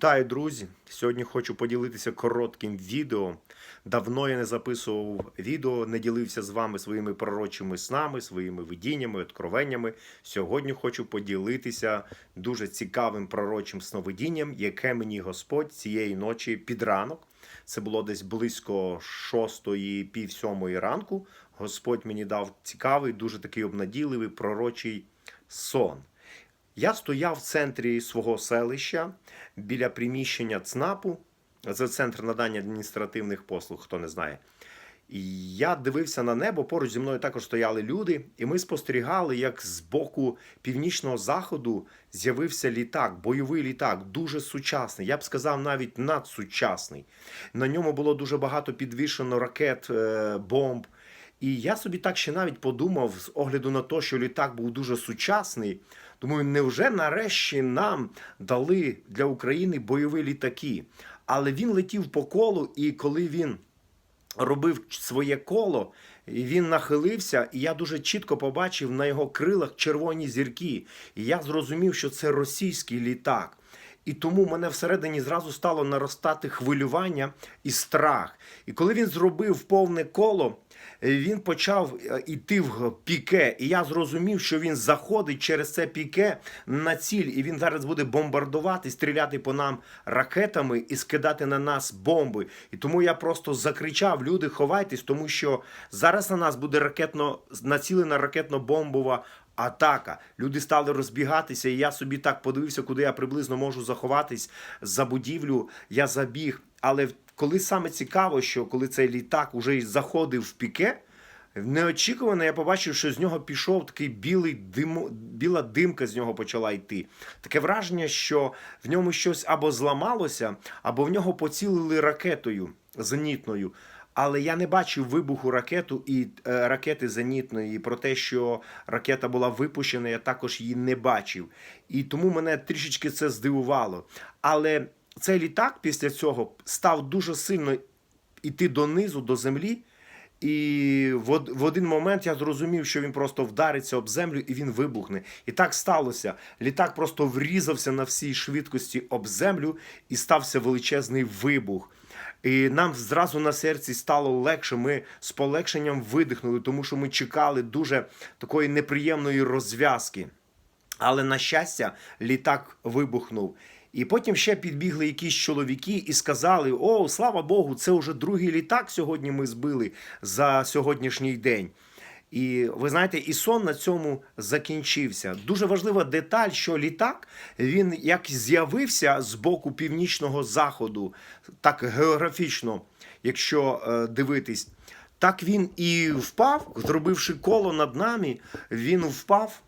Вітаю, друзі! Сьогодні хочу поділитися коротким відео. Давно я не записував відео, не ділився з вами своїми пророчими снами, своїми видіннями, откровеннями. Сьогодні хочу поділитися дуже цікавим пророчим сновидінням, яке мені Господь цієї ночі під ранок. Це було десь близько шостої, пів сьомої ранку. Господь мені дав цікавий, дуже такий обнадійливий пророчий сон. Я стояв в центрі свого селища біля приміщення ЦНАПу. Це центр надання адміністративних послуг, хто не знає. І я дивився на небо, поруч зі мною також стояли люди, і ми спостерігали, як з боку північного заходу з'явився літак, бойовий літак, дуже сучасний. Я б сказав, навіть надсучасний. На ньому було дуже багато підвішено ракет, е, бомб. І я собі так ще навіть подумав з огляду на те, що літак був дуже сучасний. Думаю, невже нарешті нам дали для України бойові літаки? Але він летів по колу, і коли він робив своє коло, він нахилився, і я дуже чітко побачив на його крилах червоні зірки. І я зрозумів, що це російський літак. І тому мене всередині зразу стало наростати хвилювання і страх. І коли він зробив повне коло, він почав йти в піке, і я зрозумів, що він заходить через це піке на ціль, і він зараз буде бомбардувати, стріляти по нам ракетами і скидати на нас бомби. І тому я просто закричав: люди, ховайтесь, тому що зараз на нас буде ракетно націлена ракетно-бомбова. Атака. Люди стали розбігатися, і я собі так подивився, куди я приблизно можу заховатись за будівлю. Я забіг. Але коли саме цікаво, що коли цей літак уже заходив в піке, неочікувано я побачив, що з нього пішов такий білий дим, біла димка з нього почала йти. Таке враження, що в ньому щось або зламалося, або в нього поцілили ракетою зенітною. Але я не бачив вибуху ракету і е, ракети зенітної. Про те, що ракета була випущена, я також її не бачив. І тому мене трішечки це здивувало. Але цей літак після цього став дуже сильно йти донизу, до землі. І в один момент я зрозумів, що він просто вдариться об землю і він вибухне. І так сталося. Літак просто врізався на всій швидкості об землю і стався величезний вибух. І нам зразу на серці стало легше. Ми з полегшенням видихнули, тому що ми чекали дуже такої неприємної розв'язки. Але на щастя, літак вибухнув. І потім ще підбігли якісь чоловіки і сказали: О, слава Богу, це вже другий літак сьогодні ми збили за сьогоднішній день. І ви знаєте, і сон на цьому закінчився. Дуже важлива деталь, що літак він як з'явився з боку північного заходу, так географічно, якщо е, дивитись, так він і впав, зробивши коло над нами, він впав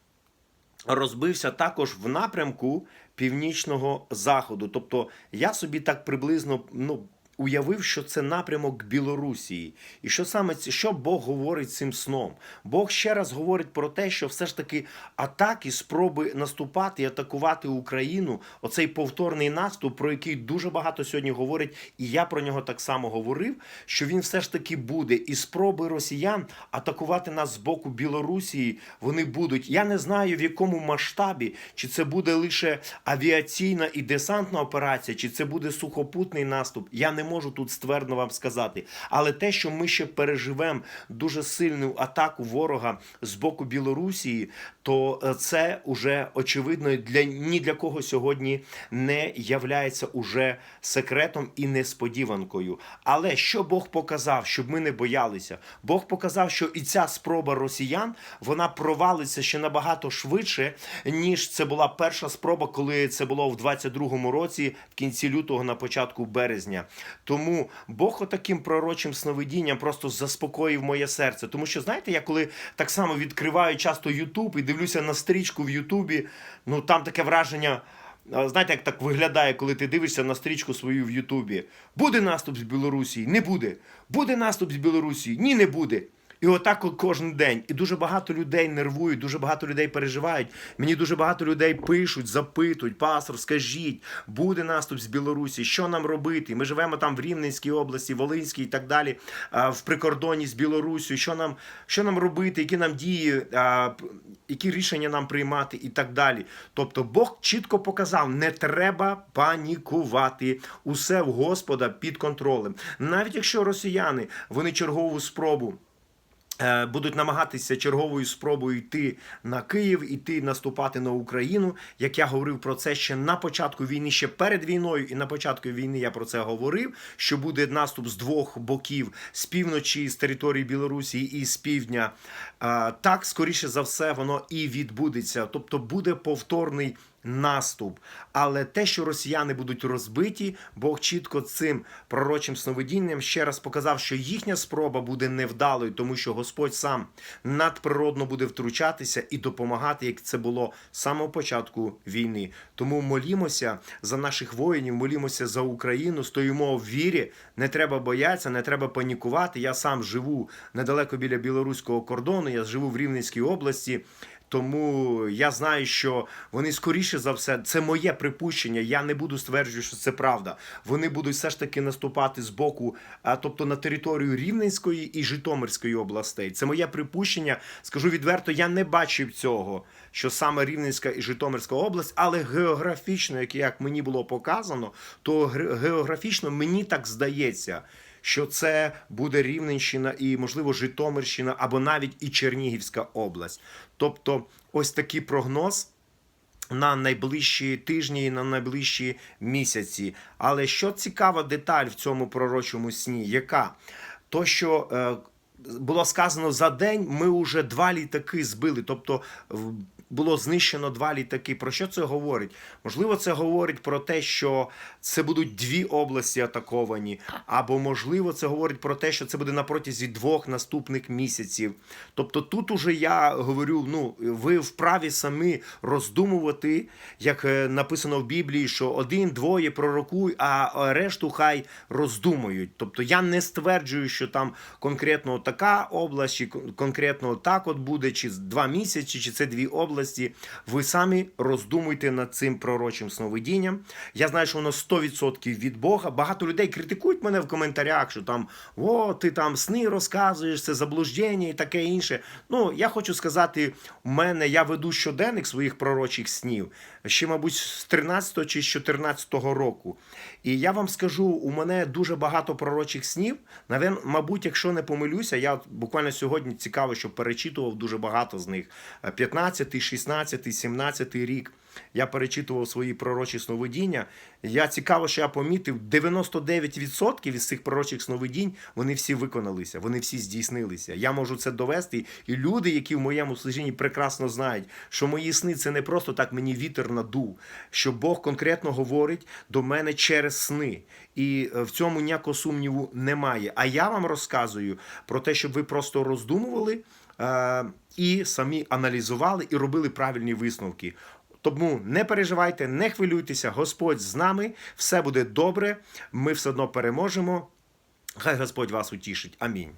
розбився також в напрямку північного заходу. Тобто я собі так приблизно ну, уявив, що це напрямок Білорусії. І що саме що Бог говорить цим сном? Бог ще раз говорить про те, що все ж таки атаки, спроби наступати і атакувати Україну, оцей повторний наступ, про який дуже багато сьогодні говорять, і я про нього так само говорив, що він все ж таки буде. І спроби росіян атакувати нас з боку Білорусії вони будуть. Я не знаю в якому масштабі, чи це буде лише авіаційна і десантна операція, чи це буде сухопутний наступ. Я не можу тут ствердно вам сказати. Але те, що ми ще переживемо дуже сильну атаку ворога з боку Білорусії, то е, це уже очевидно для ні для кого сьогодні не являється уже секретом і несподіванкою. Але що Бог показав, щоб ми не боялися? Бог показав, що і ця спроба росіян вона провалиться ще набагато швидше, ніж це була перша спроба, коли це було в 22-му році, в кінці лютого, на початку березня. Тому Бог отаким пророчим сновидінням просто заспокоїв моє серце. Тому що, знаєте, я коли так само відкриваю часто Ютуб і дивлюся на стрічку в Ютубі, ну там таке враження. Знаєте, як так виглядає, коли ти дивишся на стрічку свою в Ютубі? Буде наступ з Білорусі? Не буде. Буде наступ з Білорусі? Ні, не буде. І отак кожен день. І дуже багато людей нервують, дуже багато людей переживають. Мені дуже багато людей пишуть, запитують, пастор, скажіть, буде наступ з Білорусі, що нам робити? Ми живемо там в Рівненській області, Волинській і так далі, в прикордоні з Білорусію. Що нам, що нам робити, які нам дії, які рішення нам приймати і так далі. Тобто Бог чітко показав, не треба панікувати. Усе в Господа під контролем. Навіть якщо росіяни вони чергову спробу. Е, Будуть намагатися черговою спробою йти на Київ, іти наступати на Україну. Як я говорив про це ще на початку війни, ще перед війною, і на початку війни я про це говорив. Що буде наступ з двох боків з півночі, з території Білорусі і з півдня. Е, Так, скоріше за все, воно і відбудеться. Тобто буде повторний наступ. Але те, що росіяни будуть розбиті, Бог чітко цим пророчим сновидінням ще раз показав, що їхня спроба буде невдалою, тому що Господь сам надприродно буде втручатися і допомагати, як це було з самого початку війни. Тому молімося за наших воїнів, молімося за Україну, стоїмо в вірі. Не треба боятися, не треба панікувати. Я сам живу недалеко біля білоруського кордону. Я живу в Рівненській області. Тому я знаю, що вони скоріше за все, це моє припущення. Я не буду стверджувати, що це правда. Вони будуть все ж таки наступати з боку, тобто на територію Рівненської і Житомирської областей. Це моє припущення. Скажу відверто, я не бачив цього, що саме Рівненська і Житомирська область, але географічно, як, мені було показано, то географічно мені так здається що це буде Рівненщина і, можливо, Житомирщина або навіть і Чернігівська область. Тобто, ось такий прогноз. На найближчі тижні і на найближчі місяці. Але що цікава деталь в цьому пророчому сні, яка? То, що е, було сказано за день, ми вже два літаки збили. Тобто було знищено два літаки. Про що це говорить? Можливо, це говорить про те, що це будуть дві області атаковані, або можливо, це говорить про те, що це буде на протязі двох наступних місяців. Тобто, тут уже я говорю: ну ви вправі самі роздумувати, як е, написано в Біблії, що один, двоє пророкуй, а решту хай роздумують. Тобто я не стверджую, що там конкретно така область, чи конкретно так от буде, чи два місяці, чи це дві області. Ви самі роздумуйте над цим пророчим сновидінням. Я знаю, що воно 100% від Бога. Багато людей критикують мене в коментарях, що там о, ти там сни розказуєш, це заблуждення і таке інше. Ну, я хочу сказати, у мене я веду щоденник своїх пророчих снів ще, мабуть, з 13 чи з 14 року. І я вам скажу, у мене дуже багато пророчих снів. Навен, мабуть, якщо не помилюся, я буквально сьогодні цікаво, що перечитував дуже багато з них. 15, 16, 17 рік. Я перечитував свої пророчі сновидіння. Я цікаво, що я помітив, 99% із цих пророчих сновидінь вони всі виконалися, вони всі здійснилися. Я можу це довести. І люди, які в моєму служінні прекрасно знають, що мої сни це не просто так мені вітер надув, що Бог конкретно говорить до мене через сни. І е, в цьому ніякого сумніву немає. А я вам розказую про те, щоб ви просто роздумували е, і самі аналізували і робили правильні висновки. Тому не переживайте, не хвилюйтеся, Господь з нами, все буде добре, ми все одно переможемо. Хай Господь вас утішить. Амінь.